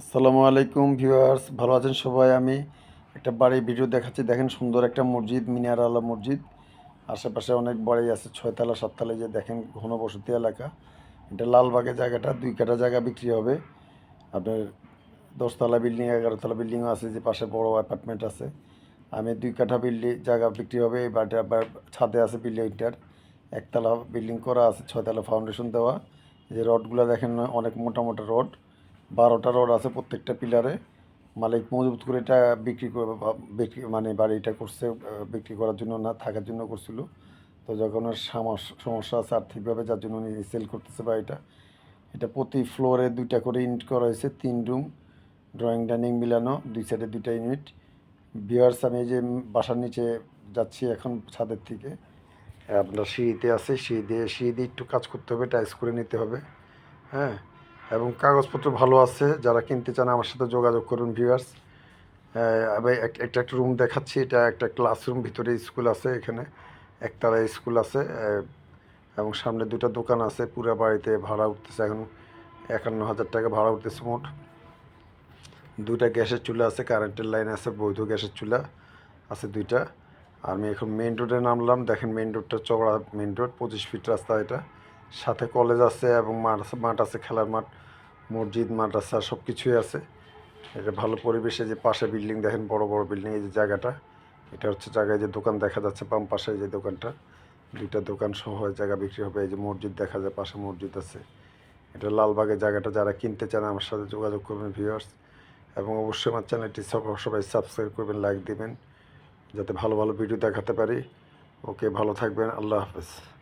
আসসালামু আলাইকুম ভিউয়ার্স, ভালো আছেন সবাই? আমি একটা বাড়ির ভিডিও দেখাচ্ছি। দেখেন সুন্দর একটা মসজিদ, মিনার আলা মসজিদ। আশেপাশে অনেক বাড়ি আছে, ছয়তলা, সাততলা যে দেখেন ঘনবসতি এলাকা। এটা লালবাগের জায়গাটা, দুই কাটা জায়গা বিক্রি হবে। আপনার দশতলা বিল্ডিং, এগারোতলা বিল্ডিংও আছে যে পাশে বড় অ্যাপার্টমেন্ট আছে। আমি দুই কাঠা বিল্ডিং, জায়গা বিক্রি হবে। এই বাড়িটা ছাদে আছে বিল্ডিংটার একতলা বিল্ডিং করা আছে, ছয়তলা ফাউন্ডেশন দেওয়া। যে রডগুলো দেখেন, অনেক মোটা মোটা রড। বারোটা রড আছে প্রত্যেকটা পিলারে। মালিক মজবুত করে এটা বিক্রি করে, বিক্রি মানে বাড়িটা করছে বিক্রি করার জন্য না, থাকার জন্য করছিল। তো যখন ওর সামস- সমস্যা আছে আর্থিকভাবে, যার জন্য উনি সেল করতেছে বাড়িটা। এটা প্রতি ফ্লোরে দুইটা করে ইউনিট করা হয়েছে, তিন রুম ড্রয়িং ডাইনিং মিলানো, দুই সাইডে দুইটা ইউনিট বিয়ার্স আমি যে বাসার নিচে যাচ্ছি এখন ছাদের থেকে, আপনার সিঁড়িতে আছে, সিঁড়ি দিয়ে সিঁড়ি দিয়ে একটু কাজ করতে হবে টাইস করে নিতে হবে হ্যাঁ? এবং কাগজপত্র ভালো আছে, যারা কিনতে চান আমার সাথে যোগাযোগ করুন ভিউয়ার্স একটা একটা রুম দেখাচ্ছি, এটা একটা ক্লাসরুম ভিতরে স্কুল আছে এখানে, একতলা স্কুল আছে এবং সামনে দুটো দোকান আছে, পুরা বাড়িতে ভাড়া উঠতেছে এখন একান্ন হাজার টাকা ভাড়া উঠতেছে মোট। দুইটা গ্যাসের চুলা আছে কারেন্টের লাইন আছে, বৈধ গ্যাসের চুলা আছে দুইটা। আমি এখন মেইন রোডে নামলাম, দেখেন মেইন রোডটা চওড়া মেইন রোড পঁচিশ ফিট রাস্তা এটা। সাথে কলেজ আছে এবং মাঠ আছে মাঠ আছে, খেলার মাঠ, মসজিদ, মাদ্রাসা সব কিছুই আছে। এটা ভালো পরিবেশে যে পাশে বিল্ডিং দেখেন, বড় বড় বিল্ডিং এই যে জায়গাটা, এটা হচ্ছে জায়গায় যে দোকান দেখা যাচ্ছে, বাম পাশে যে দোকানটা, দুইটা দোকান সহ জায়গা বিক্রি হবে, এই যে মসজিদ দেখা যায়, পাশে মসজিদ আছে। এটা লালবাগের জায়গাটা যারা কিনতে চান, আমার সাথে যোগাযোগ করবেন ভিউয়ার্স এবং অবশ্যই আমার চ্যানেলটি সব, সবাই সাবস্ক্রাইব করবেন লাইক দিবেন, যাতে ভালো ভালো ভিডিও দেখাতে পারি। ওকে, ভালো থাকবেন, আল্লাহ হাফেজ।